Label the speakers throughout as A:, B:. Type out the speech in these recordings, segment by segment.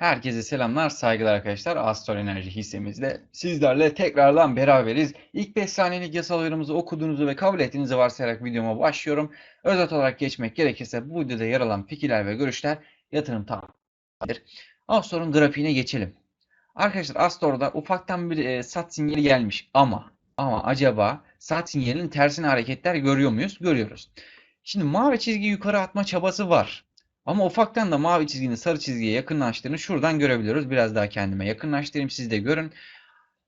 A: Herkese selamlar, saygılar arkadaşlar. Astro Enerji hissemizle sizlerle tekrardan beraberiz. İlk 5 saniyelik yasal uyarımızı okuduğunuzu ve kabul ettiğinizi varsayarak videoma başlıyorum. Özet olarak geçmek gerekirse bu videoda yer alan fikirler ve görüşler yatırım tavsiyedir. Astor'un grafiğine geçelim. Arkadaşlar Astor'da ufaktan bir e, sat sinyali gelmiş ama ama acaba sat sinyalinin tersine hareketler görüyor muyuz? Görüyoruz. Şimdi mavi çizgi yukarı atma çabası var. Ama ufaktan da mavi çizginin sarı çizgiye yakınlaştığını şuradan görebiliyoruz. Biraz daha kendime yakınlaştırayım siz de görün.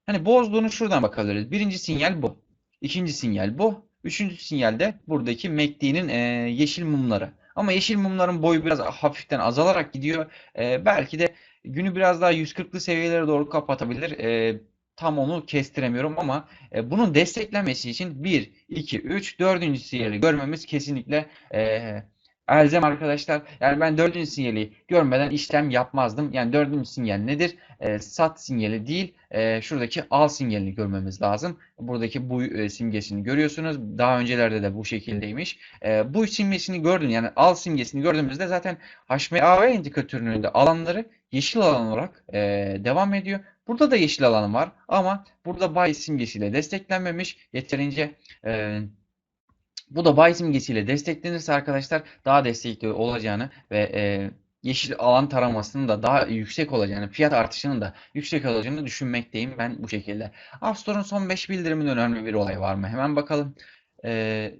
A: Hani bozduğunu şuradan bakabiliriz. Birinci sinyal bu. İkinci sinyal bu. Üçüncü sinyal de buradaki MACD'nin e, yeşil mumları. Ama yeşil mumların boyu biraz hafiften azalarak gidiyor. E, belki de günü biraz daha 140'lı seviyelere doğru kapatabilir. E, tam onu kestiremiyorum ama e, bunun desteklenmesi için 1, 2, 3, 4. sinyali görmemiz kesinlikle e, elzem arkadaşlar. Yani ben dördüncü sinyali görmeden işlem yapmazdım. Yani dördüncü sinyal nedir? E, sat sinyali değil. E, şuradaki al sinyalini görmemiz lazım. Buradaki bu e, simgesini görüyorsunuz. Daha öncelerde de bu şekildeymiş. E, bu simgesini gördün yani al simgesini gördüğümüzde zaten HMAV indikatörünün de alanları yeşil alan olarak e, devam ediyor. Burada da yeşil alan var ama burada buy simgesiyle desteklenmemiş. Yeterince e, bu da buy simgesiyle desteklenirse arkadaşlar daha destekli olacağını ve e, yeşil alan taramasının da daha yüksek olacağını, fiyat artışının da yüksek olacağını düşünmekteyim ben bu şekilde. App Store'un son 5 bildirimin önemli bir olay var mı? Hemen bakalım. Ee,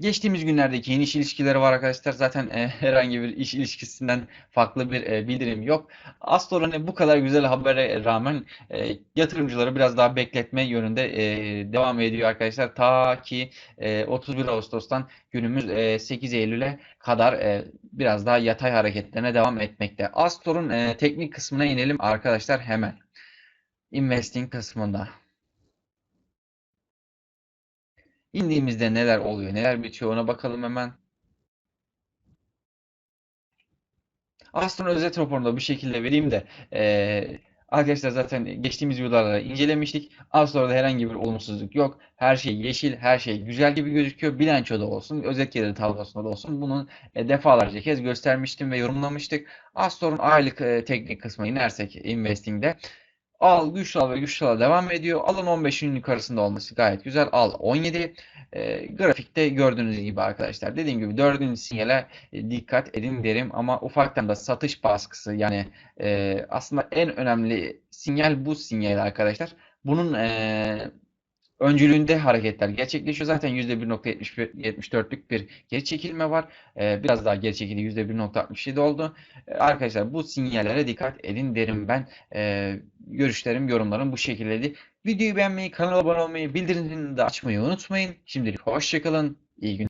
A: Geçtiğimiz günlerdeki yeni iş ilişkileri var arkadaşlar. Zaten e, herhangi bir iş ilişkisinden farklı bir e, bildirim yok. Astor hani bu kadar güzel habere rağmen e, yatırımcıları biraz daha bekletme yönünde e, devam ediyor arkadaşlar. Ta ki e, 31 Ağustos'tan günümüz e, 8 Eylül'e kadar e, biraz daha yatay hareketlerine devam etmekte. Astor'un e, teknik kısmına inelim arkadaşlar hemen. Investing kısmında. İndiğimizde neler oluyor, neler bitiyor ona bakalım hemen. Astro'nun özet raporunu bu şekilde vereyim de e, arkadaşlar zaten geçtiğimiz videolarda incelemiştik. Astro'da herhangi bir olumsuzluk yok. Her şey yeşil, her şey güzel gibi gözüküyor. Bilançoda olsun, özet gelir tablosunda da olsun. Bunu e, defalarca kez göstermiştim ve yorumlamıştık. Astro'nun aylık e, teknik kısmına inersek investing'de Al güçlü al ve güçlü al devam ediyor. Alın 15'in yukarısında olması gayet güzel. Al 17. E, grafikte gördüğünüz gibi arkadaşlar. Dediğim gibi dördüncü sinyale e, dikkat edin derim. Ama ufaktan da satış baskısı yani e, aslında en önemli sinyal bu sinyal arkadaşlar. Bunun e, öncülüğünde hareketler gerçekleşiyor. Zaten %1.74'lük bir geri çekilme var. Ee, biraz daha geri çekildi. %1.67 oldu. Ee, arkadaşlar bu sinyallere dikkat edin derim ben. Ee, görüşlerim, yorumlarım bu şekildeydi. Videoyu beğenmeyi, kanala abone olmayı, bildirimleri de açmayı unutmayın. Şimdilik hoşçakalın. İyi günler.